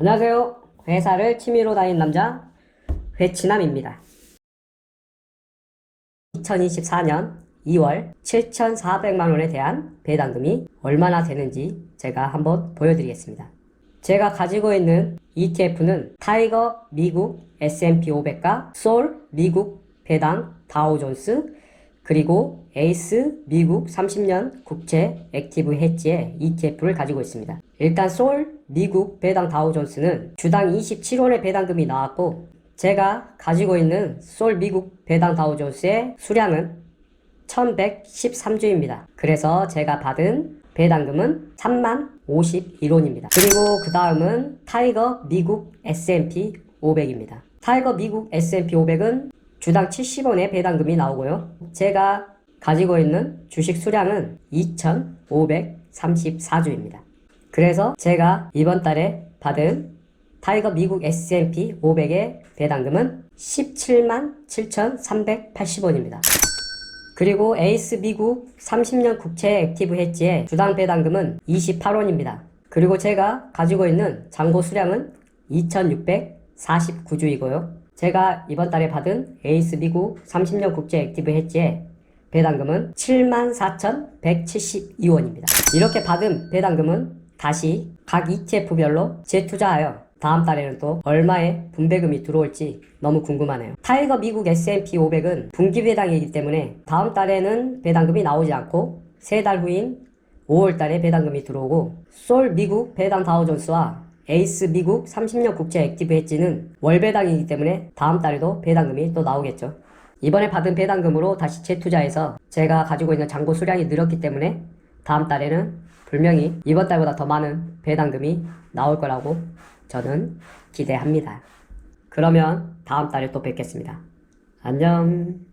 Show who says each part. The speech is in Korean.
Speaker 1: 안녕하세요. 회사를 취미로 다닌 남자 회치남입니다. 2024년 2월 7,400만 원에 대한 배당금이 얼마나 되는지 제가 한번 보여드리겠습니다. 제가 가지고 있는 ETF는 타이거 미국 S&P 500과 솔 미국 배당 다우존스 그리고 에이스 미국 30년 국채 액티브 해지의 ETF를 가지고 있습니다. 일단 솔 미국 배당 다우존스는 주당 27원의 배당금이 나왔고 제가 가지고 있는 솔 미국 배당 다우존스의 수량은 1113주입니다. 그래서 제가 받은 배당금은 3만 51원입니다. 그리고 그 다음은 타이거 미국 S&P 500입니다. 타이거 미국 S&P 500은 주당 70원의 배당금이 나오고요. 제가 가지고 있는 주식 수량은 2,534주입니다. 그래서 제가 이번 달에 받은 타이거 미국 S&P 500의 배당금은 17만 7,380원입니다. 그리고 에이스 미국 30년 국채 액티브 해지의 주당 배당금은 28원입니다. 그리고 제가 가지고 있는 잔고 수량은 2649주이고요. 제가 이번 달에 받은 에이스 미국 30년 국채 액티브 해지의 배당금은 74,172원입니다. 이렇게 받은 배당금은 다시 각 ETF별로 재투자하여 다음 달에는 또 얼마의 분배금이 들어올지 너무 궁금하네요. 타이거 미국 S&P 500은 분기 배당이기 때문에 다음 달에는 배당금이 나오지 않고 세 달 후인 5월 달에 배당금이 들어오고 솔 미국 배당 다우존스와 에이스 미국 30년 국채 액티브 해지는 월 배당이기 때문에 다음 달에도 배당금이 또 나오겠죠. 이번에 받은 배당금으로 다시 재투자해서 제가 가지고 있는 잔고 수량이 늘었기 때문에 다음 달에는 분명히 이번 달보다 더 많은 배당금이 나올 거라고 저는 기대합니다. 그러면 다음 달에 또 뵙겠습니다. 안녕.